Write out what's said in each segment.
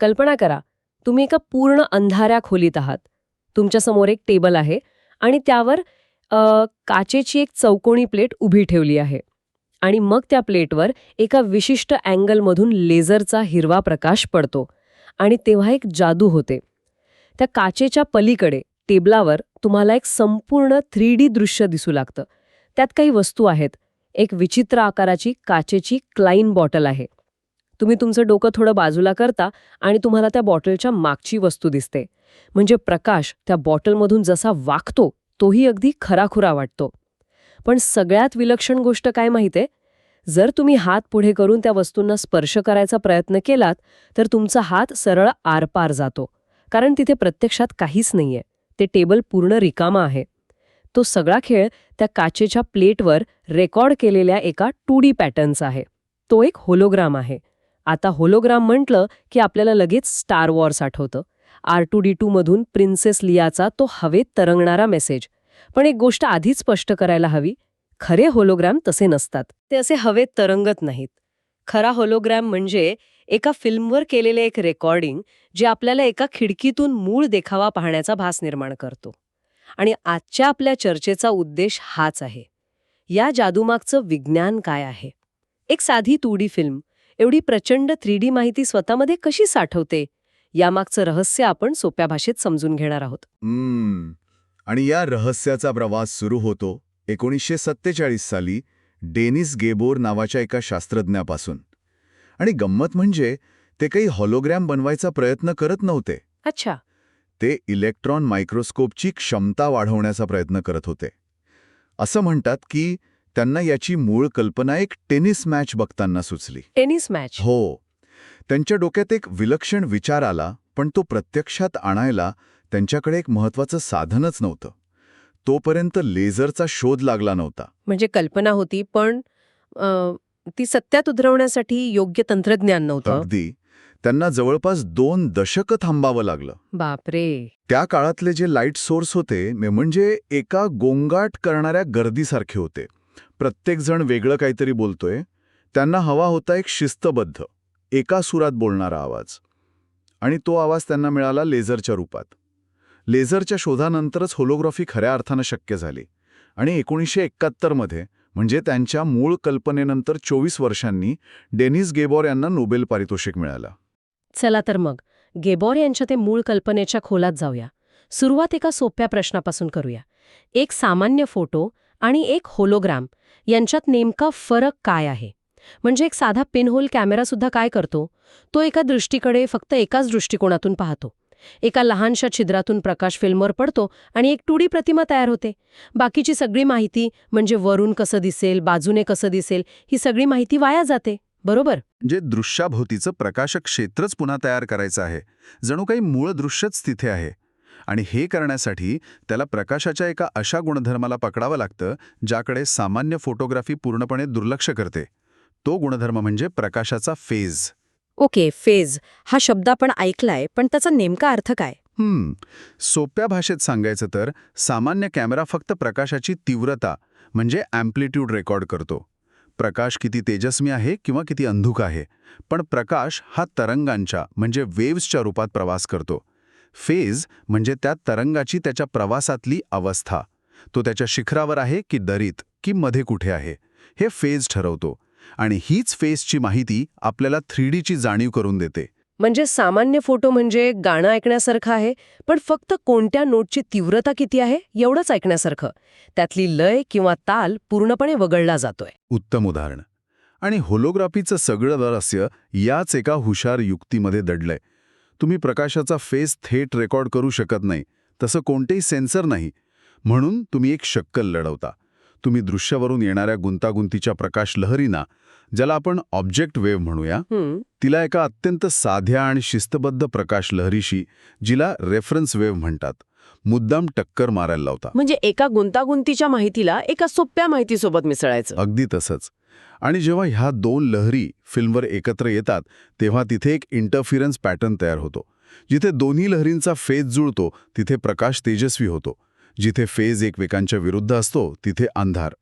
कल्पना करा तुम्ही एका पूर्ण अंधाऱ्या खोलीत आहात. तुमच्यासमोर एक टेबल आहे आणि त्यावर काचेची एक चौकोणी प्लेट उभी ठेवली आहे आणि मग त्या प्लेटवर एका विशिष्ट अँगलमधून लेझरचा हिरवा प्रकाश पडतो आणि तेव्हा एक जादू होते. त्या काचेच्या पलीकडे टेबलावर तुम्हाला एक संपूर्ण थ्री डी दृश्य दिसू लागतं. त्यात काही वस्तू आहेत. एक विचित्र आकाराची काचेची क्लाईन बॉटल आहे. तुम्ही तुमचं डोकं थोडं बाजूला करता आणि तुम्हाला त्या बॉटलच्या मागची वस्तू दिसते. म्हणजे प्रकाश त्या बॉटलमधून जसा वाकतो तोही अगदी खराखुरा वाटतो. पण सगळ्यात विलक्षण गोष्ट काय माहिते जर तुम्ही हात पुढे करून त्या वस्तूंना स्पर्श करायचा प्रयत्न केलात तर तुमचा हात सरळ आरपार जातो. कारण तिथे प्रत्यक्षात काहीच नाहीये. ते टेबल पूर्ण रिकामा आहे. तो सगळा खेळ त्या काचेच्या प्लेटवर रेकॉर्ड केलेल्या एका टू डी पॅटर्नचा आहे. तो एक होलोग्राम आहे. आता होलोग्राम म्हटलं की आपल्याला लगेच स्टार वॉर्स आठवतं. आर टू डी टू मधून प्रिन्सेस लियाचा तो हवेत तरंगणारा मेसेज पण एक गोष्ट आधीच स्पष्ट करायला हवी. खरे होलोग्राम तसे नसतात. ते असे हवेत तरंगत नाहीत. खरा होलोग्राम म्हणजे एका फिल्मवर केलेले एक रेकॉर्डिंग जे आपल्याला एका खिडकीतून मूळ देखावा पाहण्याचा भास निर्माण करतो. आणि आजच्या आपल्या चर्चेचा उद्देश हाच आहे. या जादूमागचं विज्ञान काय आहे? एक साधी टू डी फिल्म एवढी प्रचंड थ्री डी माहिती स्वतःमध्ये कशी साठवते? यामागचं रहस्य आपण सोप्या भाषेत समजून घेणार आहोत. हम्म. आणि या रहस्याचा प्रवास सुरू होतो एकोणीसशे सत्तेचाळीस साली डेनिस गेबोर नावाच्या एका शास्त्रज्ञापासून. आणि गंमत म्हणजे ते काही हॉलोग्रॅम बनवायचा प्रयत्न करत नव्हते. अच्छा. ते इलेक्ट्रॉन मायक्रोस्कोपची क्षमता वाढवण्याचा प्रयत्न करत होते. असं म्हणतात की त्यांना याची मूळ कल्पना एक टेनिस मॅच बघताना सुचली. Tennis match? हो. त्यांच्या डोक्यात एक विलक्षण विचार आला पण तो प्रत्यक्षात आणायला त्यांच्याकडे एक महत्वाचं साधनच नव्हतं. तोपर्यंत लेझरचा शोध लागला नव्हता. म्हणजे कल्पना होती पण ती सत्यात उतरवण्यासाठी योग्य तंत्रज्ञान नव्हतं? अगदी. त्यांना जवळपास दोन दशकं थांबावं लागलं. बापरे! त्या काळातले जे लाइट सोर्स होते म्हणजे एका गोंगाट करणाऱ्या गर्दीसारखे होते. प्रत्येकजण वेगळं काहीतरी बोलतोय. त्यांना हवा होता एक शिस्तबद्ध एका सुरात बोलणारा आवाज. आणि तो आवाज त्यांना मिळाला लेझरच्या रूपात. लेझरच्या शोधानंतरच होलोग्राफी खऱ्या अर्थानं शक्य झाली. आणि एकोणीसशे एकाहत्तरमध्ये म्हणजे त्यांच्या मूळ कल्पनेनंतर चोवीस वर्षांनी डेनिस गेबॉर यांना नोबेल पारितोषिक मिळालं. चला तर मग गेबॉर यांच्या ते मूळ कल्पनेच्या खोलात जाऊया. सुरुवात एका सोप्या प्रश्नापासून करूया. एक सामान्य फोटो आणि एक होलोग्राम यांच्यात नेमका फरक काय आहे? म्हणजे एक साधा पिनहोल कॅमेरासुद्धा काय करतो? तो एका दृष्टीकडे फक्त एकाच दृष्टिकोनातून पाहतो. एका लहानशा छिद्रातून प्रकाश फिल्मवर पडतो आणि एक टू डी प्रतिमा तयार होते. बाकीची सगळी माहिती म्हणजे वरून कसं दिसेल बाजूने कसं दिसेल ही सगळी माहिती वाया जाते. बरोबर? जे दृश्याभोवतीचं प्रकाशक क्षेत्रच पुन्हा तयार करायचं आहे. जणू काही मूळ दृश्यच तिथे आहे. आणि हे करण्यासाठी त्याला प्रकाशाच्या एका अशा गुणधर्माला पकडावं लागतं ज्याकडे सामान्य फोटोग्राफी पूर्णपणे दुर्लक्ष करते. तो गुणधर्म म्हणजे प्रकाशाचा फेज. Okay phase. हा शब्द आपण ऐकलाय पण त्याचा नेमका अर्थ काय? हम्म. सोप्या भाषेत सांगायचं तर सामान्य कॅमेरा फक्त प्रकाशाची तीव्रता म्हणजे अँप्लिट्यूड रेकॉर्ड करतो. प्रकाश किती तेजस्वी आहे किंवा किती अंधुक आहे पण प्रकाश हा तरंगांच्या म्हणजे वेव्सच्या रूपात प्रवास करतो. फेज म्हणजे त्या तरंगाची त्याच्या प्रवासातली अवस्था. तो त्याच्या शिखरावर आहे की दरीत की मध्ये कुठे आहे हे फेज ठरवतो. आणि हीच फेजची माहिती आपल्याला थ्री डीची जाणीव करून देते. म्हणजे सामान्य फोटो म्हणजे गाणं ऐकण्यासारखं आहे पण फक्त कोणत्या नोटची तीव्रता किती आहे एवढंच ऐकण्यासारखं. त्यातली लय किंवा ताल पूर्णपणे वगळला जातोय. उत्तम उदाहरण. आणि होलोग्राफीचं सगळं रहस्य याच एका हुशार युक्तीमध्ये दडलंय. तुम्ही प्रकाशाचा फेस थेट रेकॉर्ड करू शकत नाही तसं कोणतेही सेन्सर नाही. म्हणून तुम्ही एक शक्कल लढवता. तुम्ही दृश्यावरून येणाऱ्या गुंतागुंतीच्या प्रकाश लहरींना ज्याला आपण ऑब्जेक्ट वेव्ह म्हणूया तिला एका अत्यंत साध्या आणि शिस्तबद्ध प्रकाश लहरीशी जिला रेफरन्स वेव्ह म्हणतात मुद्दाम टक्कर मारायला लावता. म्हणजे एका गुंतागुंतीच्या माहितीला एका सोप्या माहितीसोबत मिसळायचं. अगदी तसंच. आणि जेव्हा ह्या दोन लहरी फिल्मवर एकत्र येतात तेव्हा तिथे एक इंटरफिरन्स पॅटर्न तयार होतो. जिथे दोन्ही लहरींचा फेज जुळतो तिथे प्रकाश तेजस्वी होतो. जिथे फेज एकमेकांच्या विरुद्ध असतो तिथे अंधार.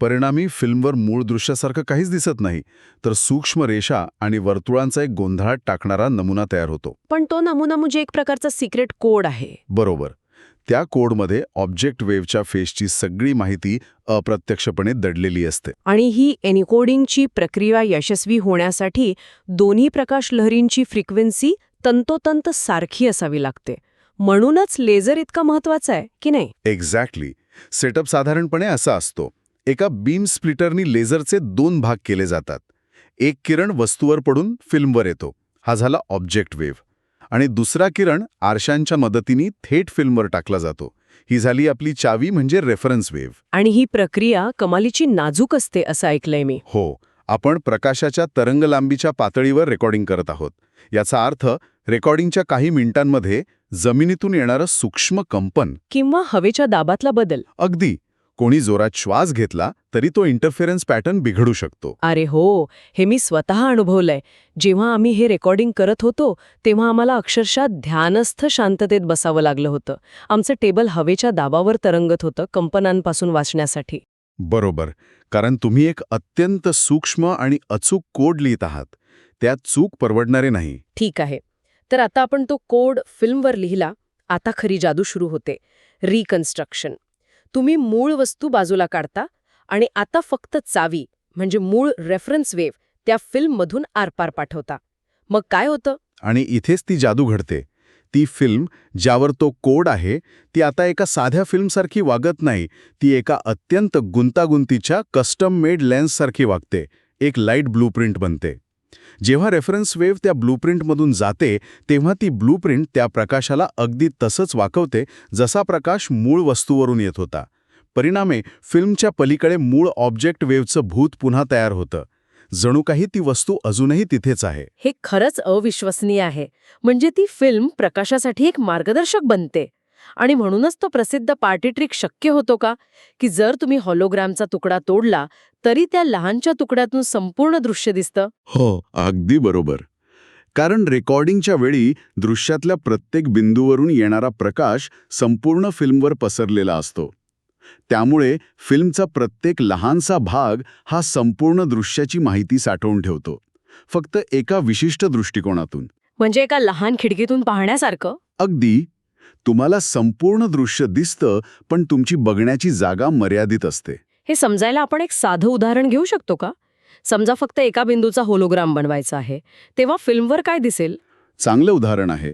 परिणामी फिल्मवर मूळ दृश्यासारखं काहीच दिसत नाही तर सूक्ष्म रेषा आणि वर्तुळांचा एक गोंधळात टाकणारा नमुना तयार होतो. पण तो नमुना म्हणजे एक प्रकारचा सिक्रेट कोड आहे. बरोबर. त्या कोडमध्ये ऑब्जेक्ट वेव्हच्या फेसची सगळी माहिती अप्रत्यक्षपणे दडलेली असते. आणि ही एन्कोडिंगची प्रक्रिया यशस्वी होण्यासाठी दोन्ही प्रकाश लहरींची फ्रिक्वेन्सी तंतोतंत सारखी असावी लागते. म्हणूनच लेझर इतका महत्त्वाचा आहे की नाही? एक्झॅक्टली सेटअप साधारणपणे असा असतो. एका बीम स्प्लिटरनी लेझरचे दोन भाग केले जातात. एक किरण वस्तूवर पडून फिल्मवर येतो. हा झाला ऑब्जेक्ट वेव्ह. आणि दुसरा किरण आरशांच्या मदतीने थेट फिल्मवर टाकला जातो. ही झाली आपली चावी म्हणजे रेफरन्स वेव्ह. आणि ही प्रक्रिया कमालीची नाजूक असते असं ऐकलंय मी. हो आपण प्रकाशाच्या तरंगलांबीच्या पातळीवर रेकॉर्डिंग करत आहोत. याचा अर्थ रेकॉर्डिंगच्या काही मिनिटांमध्ये जमिनीतून येणारं सूक्ष्म कंपन किंवा हवेच्या दाबातला बदल. अगदी. कोणी जोरात श्वास घेतला तरी तो इंटरफेरन्स पॅटर्न बिघडू शकतो. अरे हो हे मी स्वतः अनुभवलंय. जेव्हा आम्ही हे रेकॉर्डिंग करत होतो तेव्हा आम्हाला अक्षरशः ध्यानस्थ शांततेत बसावं लागलं होतं. आमचं टेबल हवेच्या दाबावर तरंगत होतं कंपनांपासून वाचण्यासाठी. बरोबर. कारण तुम्ही एक अत्यंत सूक्ष्म आणि अचूक कोड लिहित आहात. त्यात चूक परवडणारे नाही. ठीक आहे. तर आता आपण तो कोड फिल्मवर लिहिला. आता खरी जादू सुरू होते. रिकन्स्ट्रक्शन. तुम्ही मूळ वस्तू बाजूला काढता आणि आता फक्त चावी म्हणजे मूळ रेफरन्स वेव्ह त्या फिल्ममधून आरपार पाठवता. मग काय होतं? आणि इथेच ती जादू घडते. ती फिल्म ज्यावर तो कोड आहे ती आता एका साध्या फिल्मसारखी वागत नाही ती एका अत्यंत गुंतागुंतीच्या कस्टम मेड लेन्ससारखी वागते. एक लाइट ब्लूप्रिंट बनते. जेव्हा रेफरन्स वेव्ह त्या ब्लूप्रिंटमधून जाते तेव्हा ती ब्लूप्रिंट त्या प्रकाशाला अगदी तसंच वाकवते जसा प्रकाश मूळ वस्तूवरून येत होता. परिणामे फिल्मच्या पलीकडे मूळ ऑब्जेक्ट वेव्हचं भूत पुन्हा तयार होतं. जणू काही ती वस्तू अजूनही तिथेच आहे. हे खरंच अविश्वसनीय आहे. म्हणजे ती फिल्म प्रकाशासाठी एक मार्गदर्शक बनते. आणि म्हणूनच तो प्रसिद्ध पार्टी ट्रिक शक्य होतो का? की जर तुम्ही हॉलोग्रामचा तुकडा तोडला तरी त्या लहानच्या तुकड्यातून संपूर्ण दृश्य दिसतं? हो अगदी बरोबर. कारण रेकॉर्डिंगच्या वेळी दृश्यातल्या प्रत्येक बिंदूवरून येणारा प्रकाश संपूर्ण फिल्मवर पसरलेला असतो. त्यामुळे फिल्मचा प्रत्येक लहानसा भाग हा संपूर्ण दृश्याची माहिती साठवून ठेवतो फक्त एका विशिष्ट दृष्टिकोनातून. म्हणजे एका लहान खिडकीतून पाहण्यासारखं? अगदी. तुम्हाला संपूर्ण दृश्य दिसतं पण तुमची बघण्याची जागा मर्यादित असते. हे समजायला आपण एक साधं उदाहरण घेऊ शकतो का? समजा फक्त एका बिंदूचा होलोग्राम बनवायचा आहे. तेव्हा फिल्मवर काय दिसेल? चांगलं उदाहरण आहे.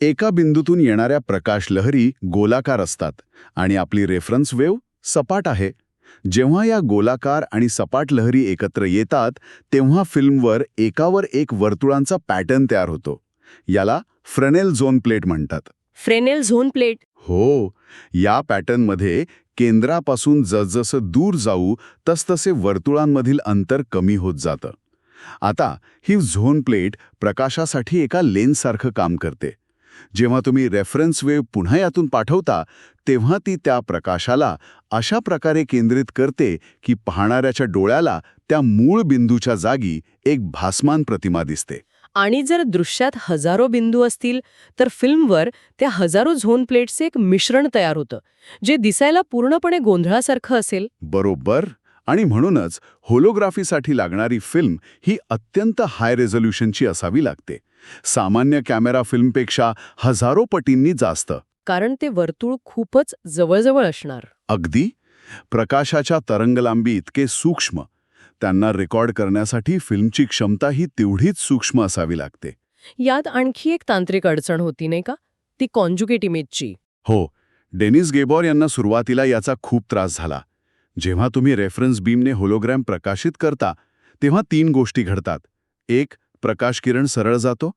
एका बिंदूतून येणाऱ्या प्रकाश लहरी गोलाकार असतात आणि आपली रेफरन्स वेव्ह सपाट आहे. जेव्हा या गोलाकार आणि सपाट लहरी एकत्र येतात तेव्हा फिल्मवर एकावर एक वर्तुळांचा पॅटर्न तयार होतो. याला फ्रेनेल झोन प्लेट म्हणतात. Fresnel zone plate. हो या पॅटर्नमध्ये केंद्रापासून जसजसं दूर जाऊ तसतसे वर्तुळांमधील अंतर कमी होत जातं. आता ही झोन प्लेट प्रकाशासाठी एका लेन्ससारखं काम करते. जेव्हा तुम्ही रेफरन्स वेव्ह पुन्हा यातून पाठवता तेव्हा ती त्या प्रकाशाला अशा प्रकारे केंद्रित करते की पाहणाऱ्याच्या डोळ्याला त्या मूळ बिंदूच्या जागी एक भासमान प्रतिमा दिसते. आणि जर दृश्यात हजारो बिंदू असतील तर फिल्मवर त्या हजारो झोन प्लेट्सचे एक मिश्रण तयार होतं जे दिसायला पूर्णपणे गोंधळासारखं असेल. बरोबर. आणि म्हणूनच होलोग्राफीसाठी लागणारी फिल्म ही अत्यंत हाय रेझोल्युशनची असावी लागते. सामान्य कॅमेरा फिल्मपेक्षा हजारो पटींनी जास्त. कारण ते वर्तुळ खूपच जवळजवळ असणार. अगदी. प्रकाशाच्या तरंगलांबी इतके सूक्ष्म त्यांना रेकॉर्ड करण्यासाठी फिल्मची क्षमता ही तेवढीच सूक्ष्म असावी लागते. यात आणखी एक तांत्रिक अडचण होती नाही का? ती कॉन्जुगेट इमेजची. हो डेनिस गेबॉर यांना सुरुवातीला याचा खूप त्रास झाला. जेव्हा तुम्ही रेफरन्स बीमने होलोग्रॅम प्रकाशित करता तेव्हा तीन गोष्टी घडतात. एक प्रकाश किरण सरळ जातो.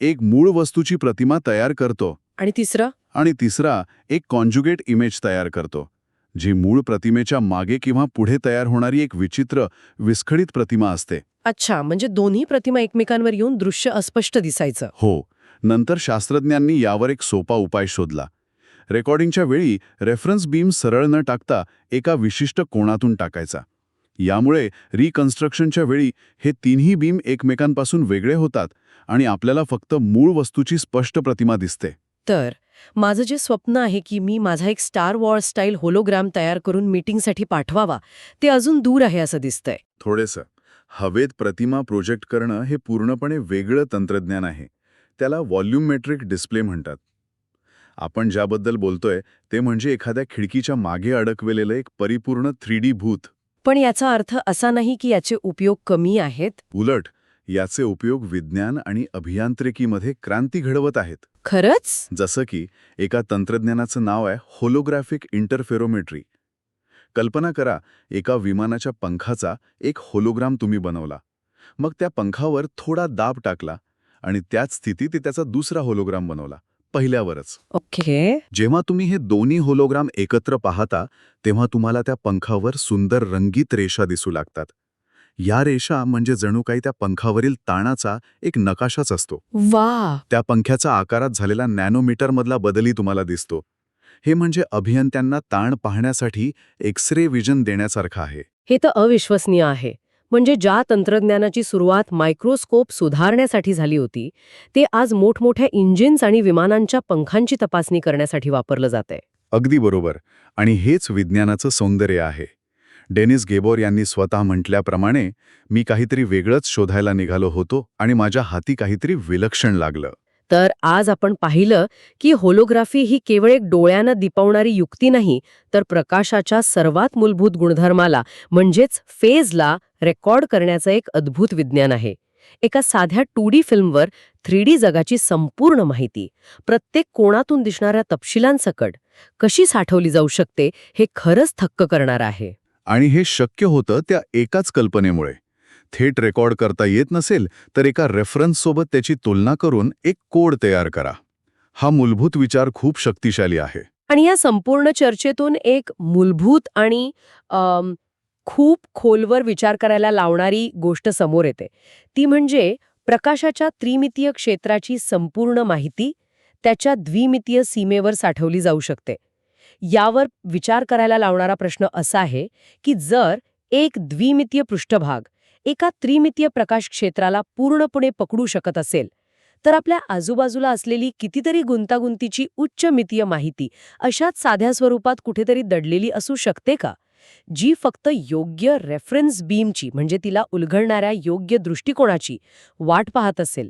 एक मूळ वस्तूची प्रतिमा तयार करतो. आणि तिसरं? आणि तिसरा एक कॉन्जुगेट इमेज तयार करतो. जी मूळ प्रतिमेच्या मागे किंवा पुढे तयार होणारी एक विचित्र विस्खळीत प्रतिमा असते. अच्छा म्हणजे दोन्ही प्रतिमा एकमेकांवर येऊन दृश्य अस्पष्ट दिसायचं. हो नंतर शास्त्रज्ञांनी यावर एक सोपा उपाय शोधला. रेकॉर्डिंगच्या वेळी रेफरन्स बीम सरळ न टाकता एका विशिष्ट कोणातून टाकायचा. यामुळे रिकन्स्ट्रक्शनच्या वेळी हे तिन्ही बीम एकमेकांपासून वेगळे होतात आणि आपल्याला फक्त मूळ वस्तूची स्पष्ट प्रतिमा दिसते. तर माझं जे स्वप्न आहे की मी माझा एक स्टार वॉर स्टाईल होलोग्राम तयार करून मीटिंगसाठी पाठवावा ते अजून दूर आहे असं दिसतंय. थोडेसं. हवेत प्रतिमा प्रोजेक्ट करणं हे पूर्णपणे वेगळं तंत्रज्ञान आहे. त्याला व्हॉल्यूमेट्रिक डिस्प्ले म्हणतात. आपण ज्याबद्दल बोलतोय ते म्हणजे एखाद्या खिडकीच्या मागे अडकवेलेलं एक परिपूर्ण थ्री डी भूत. पण याचा अर्थ असा नाही की याचे उपयोग कमी आहेत? उलट याचे उपयोग विज्ञान आणि अभियांत्रिकीमध्ये क्रांती घडवत आहेत. खरंच? जसं की एका तंत्रज्ञानाचं नाव आहे होलोग्राफिक इंटरफेरोमेट्री. कल्पना करा एका विमानाच्या पंखाचा एक होलोग्राम तुम्ही बनवला. मग त्या पंखावर थोडा दाब टाकला आणि त्याच स्थितीत त्याचा दुसरा होलोग्राम बनवला पहिल्यावरच. ओके. जेव्हा तुम्ही हे दोन्ही होलोग्राम एकत्र पाहता तेव्हा तुम्हाला त्या पंखावर सुंदर रंगीत रेषा दिसू लागतात. या रेषा म्हणजे जणू काही त्या पंखावरील ताणाचा एक नकाशाच असतो. वा! त्या पंख्याचा आकारात झालेला नॅनोमीटरमधला बदलही तुम्हाला दिसतो. हे म्हणजे अभियंत्यांना ताण पाहण्यासाठी एक्स रे विजन देण्यासारखं आहे. हे तर अविश्वसनीय आहे. म्हणजे ज्या तंत्रज्ञानाची सुरुवात मायक्रोस्कोप सुधारण्यासाठी झाली होती ते आज मोठमोठ्या इंजिन्स आणि विमानांच्या पंखांची तपासणी करण्यासाठी वापरलं जातंय. अगदी बरोबर. आणि हेच विज्ञानाचं सौंदर्य आहे. डेनिस गेबोर यांनी स्वतः म्हटल्याप्रमाणे मी काहीतरी वेगळंच शोधायला निघालो होतो आणि माझ्या हाती काहीतरी विलक्षण लागलं. तर आज आपण पाहिलं की होलोग्राफी ही केवळ एक डोळ्यानं दिपवणारी युक्ती नाही तर प्रकाशाच्या सर्वात मूलभूत गुणधर्माला म्हणजेच फेजला रेकॉर्ड करण्याचं एक अद्भुत विज्ञान आहे. एका साध्या टू डी फिल्मवर थ्री डी जगाची संपूर्ण माहिती प्रत्येक कोणातून दिसणाऱ्या तपशिलांसकट कशी साठवली जाऊ शकते हे खरंच थक्क करणार आहे. आणि हे शक्य होतं त्या एकाच कल्पनेमुळे. थेट रेकॉर्ड करता येत नसेल तर एका रेफरन्ससोबत त्याची तुलना करून एक कोड तयार करा. हा मूलभूत विचार खूप शक्तिशाली आहे. आणि या संपूर्ण चर्चेतून एक मूलभूत आणि खूप खोलवर विचार करायला लावणारी गोष्ट समोर येते. ती म्हणजे प्रकाशाच्या त्रिमितीय क्षेत्राची संपूर्ण माहिती त्याच्या द्विमितीय सीमेवर साठवली जाऊ शकते. यावर विचार करायला लावणारा प्रश्न असा आहे की जर एक द्विमितीय पृष्ठभाग एका त्रिमितीय प्रकाश क्षेत्राला पूर्णपणे पकडू शकत असेल तर आपल्या आजूबाजूला असलेली कितीतरी गुंतागुंतीची उच्च मितीय माहिती अशाच साध्या स्वरूपात कुठेतरी दडलेली असू शकते का? जी फक्त योग्य रेफरन्स बीमची म्हणजे तिला उलगडणाऱ्या योग्य दृष्टिकोनाची वाट पाहत असेल.